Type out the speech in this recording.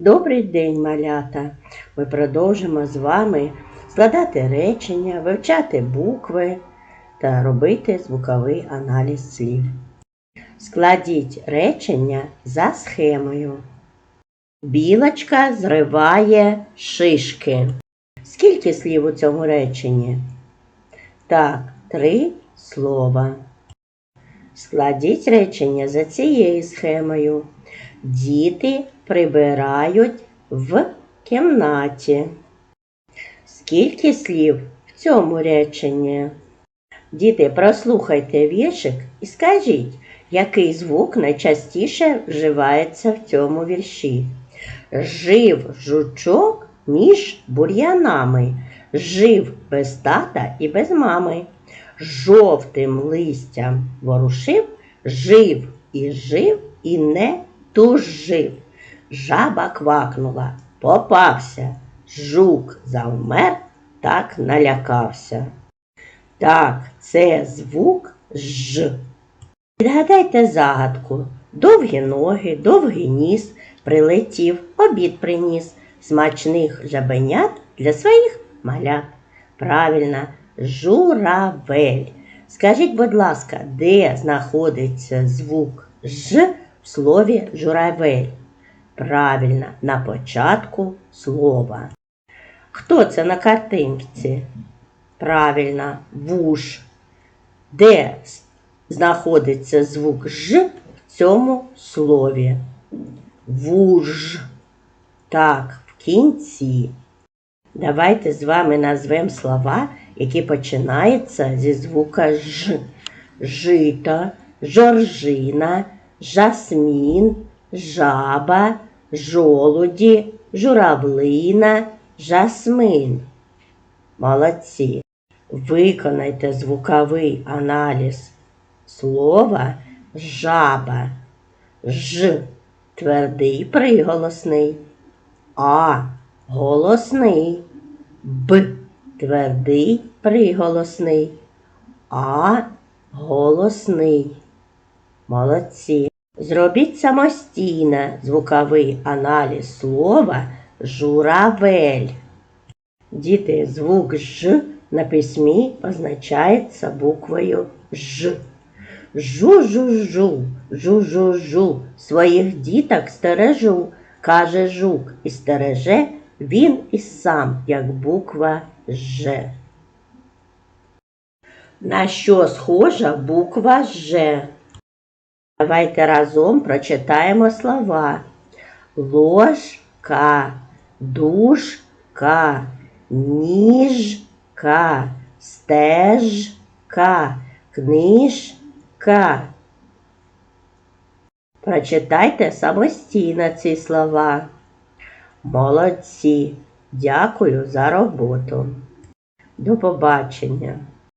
Добрий день, малята! Ми продовжимо з вами складати речення, вивчати букви та робити звуковий аналіз слів. Складіть речення за схемою. Білочка зриває шишки. Скільки слів у цьому реченні? Так, три слова. Складіть речення за цією схемою. Діти прибирають в кімнаті. Скільки слів в цьому реченні? Діти, прослухайте віршик і скажіть, який звук найчастіше вживається в цьому вірші. Жив жучок між бур'янами, жив без тата і без мами. Жовтим листям ворушив, жив і жив і не тужив. Жаба квакнула, попався, жук завмер, так налякався. Так, це звук Ж. Відгадайте загадку. Довгі ноги, довгий ніс, прилетів, обід приніс, смачних жабенят для своїх малят. Правильно, журавель. Скажіть, будь ласка, де знаходиться звук Ж в слові журавель? Правильно, на початку слова. Хто це на картинці? Правильно, вуш. Де знаходиться звук Ж в цьому слові? Вуж. Так, в кінці. Давайте з вами назвемо слова, які починаються зі звука Ж. Жито, жоржина, жасмін, жаба, жолуді, журавлина, жасмин. Молодці. Виконайте звуковий аналіз слова жаба. Ж твердий приголосний. А голосний. Б твердий приголосний. А голосний. Молодці. Зробіть самостійно звуковий аналіз слова журавель. Діти, звук Ж на письмі позначається буквою Ж. Жу-жу-жу, жу-жу-жу, своїх діток стережу, каже жук, і стереже він і сам, як буква Ж. На що схожа буква Ж? Давайте разом прочитаємо слова. Ложка, дужка, ніжка, стежка, книжка. Прочитайте самостійно ці слова. Молодці. Дякую за роботу. До побачення.